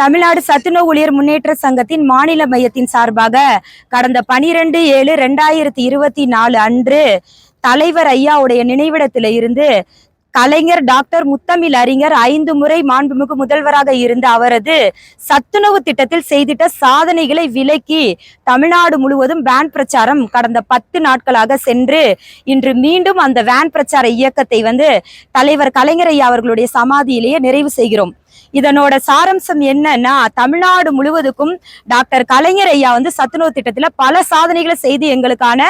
தமிழ்நாடு சத்துணவு ஊழியர் முன்னேற்ற சங்கத்தின் மாநில மையத்தின் சார்பாக கடந்த பனிரெண்டு ஏழு ரெண்டாயிரத்தி இருபத்தி நாலு அன்று தலைவர் ஐயாவுடைய நினைவிடத்தில இருந்து கலைஞர் டாக்டர் முத்தமிழ் அறிஞர் ஐந்து முறை மாண்புமிகு முதல்வராக இருந்த அவரது சத்துணவு திட்டத்தில் செய்திட்ட சாதனைகளை விலக்கி தமிழ்நாடு முழுவதும் வேன் பிரச்சாரம் கடந்த பத்து நாட்களாக சென்று இன்று மீண்டும் அந்த வேன் பிரச்சார இயக்கத்தை வந்து தலைவர் கலைஞர் ஐயா அவர்களுடைய சமாதியிலேயே நிறைவு செய்கிறோம். இதனோட சாரம்சம் என்னன்னா தமிழ்நாடு முழுவதுக்கும் டாக்டர் கலைஞர் ஐயா வந்து சத்துணவு திட்டத்துல பல சாதனைகளை செய்து எங்களுக்கான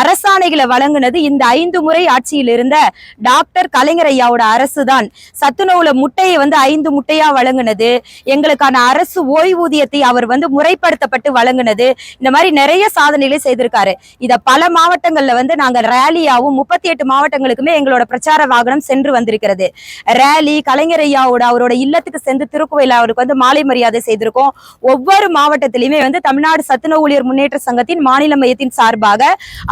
அரசாணைகளை வழங்குனது இந்த ஐந்து முறை ஆட்சியில் இருந்த டாக்டர் கலைஞர் ஐயாவோட அரசு தான் சத்துணவுல முட்டையை வந்து ஐந்து முட்டையா வழங்கினது. எங்களுக்கான அரசு ஓய்வூதியத்தை அவர் வந்து முறைப்படுத்தப்பட்டு வழங்குனது. இந்த மாதிரி நிறைய சாதனைகளை செய்திருக்காரு. இத பல மாவட்டங்கள்ல வந்து நாங்க ரேலியாவும் முப்பத்தி எட்டு மாவட்டங்களுக்குமே எங்களோட பிரச்சார வாகனம் சென்று வந்திருக்கிறது. ரேலி கலைஞர் ஐயாவோட அவரோட இடத்துக்கு சென்று திருக்குவையில் அவருக்கு வந்து மாலை மரியாதை செய்திருக்கோம். ஒவ்வொரு மாவட்டத்திலுமே வந்து தமிழ்நாடு சத்துணவு ஊழியர் முன்னேற்ற சங்கத்தின் மாநில மையத்தின் சார்பாக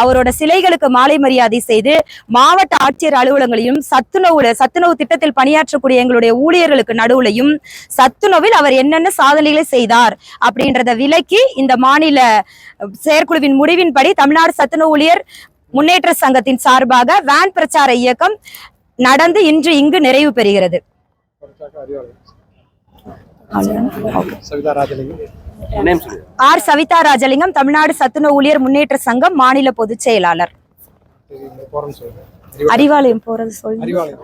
அவரோட சிலைகளுக்கு மாலை மரியாதை செய்து மாவட்ட ஆட்சியர் அலுவலகங்களையும் சத்துணவு சத்துணவு திட்டத்தில் பணியாற்றக்கூடிய எங்களுடைய ஊழியர்களுக்கு நடுவுலையும் சத்துணவில் அவர் என்னென்ன சாதனைகளை செய்தார் அப்படின்றத விலக்கி இந்த மாநில செயற்குழுவின் முடிவின்படி தமிழ்நாடு சத்துணவு ஊழியர் முன்னேற்ற சங்கத்தின் சார்பாக வேன் பிரச்சார இயக்கம் நடந்து இன்று இங்கு நிறைவு பெறுகிறது சவிதா ராஜலிங்கம் நேம் சொல்லு ஆர் சவிதா ராஜலிங்கம் தமிழ்நாடு சத்துணவு ஊழியர் முன்னேற்ற சங்கம் மாநில பொதுச் செயலாளர் சொல்லுங்க அறிவாலயம் போறது சொல்லு அறிவாலயம்